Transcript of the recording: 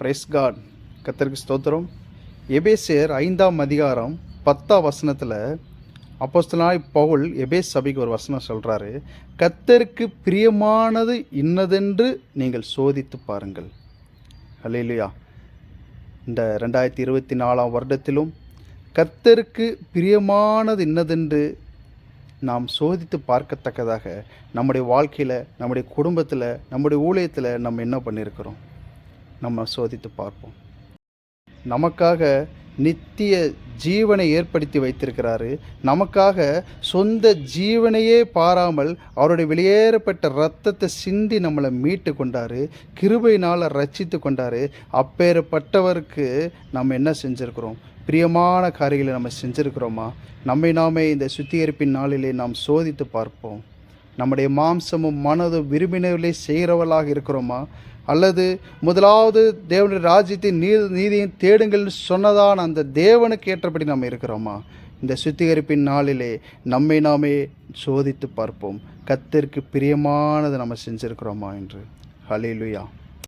Price God கத்தருக்கு ஸ்தோத்திரம். எபேசியர் ஐந்தாம் அதிகாரம் பத்தாம் வசனத்தில் அப்போஸ்தலாய் பவுல் எபேஸ் சபைக்கு ஒரு வசனம் சொல்கிறாரு கத்தருக்கு பிரியமானது இன்னதென்று நீங்கள் சோதித்து பாருங்கள். அல்லையா இந்த ரெண்டாயிரத்தி இருபத்தி நாலாம் வருடத்திலும் கத்தருக்கு பிரியமானது இன்னதென்று நாம் சோதித்து பார்க்கத்தக்கதாக நம்முடைய வாழ்க்கையில் நம்முடைய குடும்பத்தில் நம்முடைய ஊழியத்தில் நம்ம என்ன பண்ணியிருக்கிறோம் நம்ம சோதித்து பார்ப்போம். நமக்காக நித்திய ஜீவனை ஏற்படுத்தி வைத்திருக்கிறாரு. நமக்காக சொந்த ஜீவனையே பாராமல் அவருடைய வெளியேறப்பட்ட ரத்தத்தை சிந்தி நம்மளை மீட்டு கொண்டாரு. கிருபையினால் ரச்சித்து கொண்டாரு. அப்பேற்பட்டவருக்கு நம்ம என்ன செஞ்சுருக்கிறோம்? பிரியமான காரியங்களை நம்ம செஞ்சுருக்கிறோமா? நம்மை நாமே இந்த சுத்திகரிப்பின் நாளிலே நாம் சோதித்து பார்ப்போம். நம்முடைய மாம்சமும் மனதும் விரும்பினவர்களே செய்கிறவர்களாக இருக்கிறோமா? அல்லது முதலாவது தேவனுடைய ராஜ்யத்தின் நீ நீதியும் தேடுங்கள் சொன்னதான அந்த தேவனுக்கு ஏற்றபடி நம்ம இருக்கிறோமா? இந்த சுத்திகரிப்பின் நாளிலே நம்மை நாமே சோதித்து பார்ப்போம். கத்திற்கு பிரியமானதை நம்ம செஞ்சுருக்கிறோமா என்று. ஹலிலுயா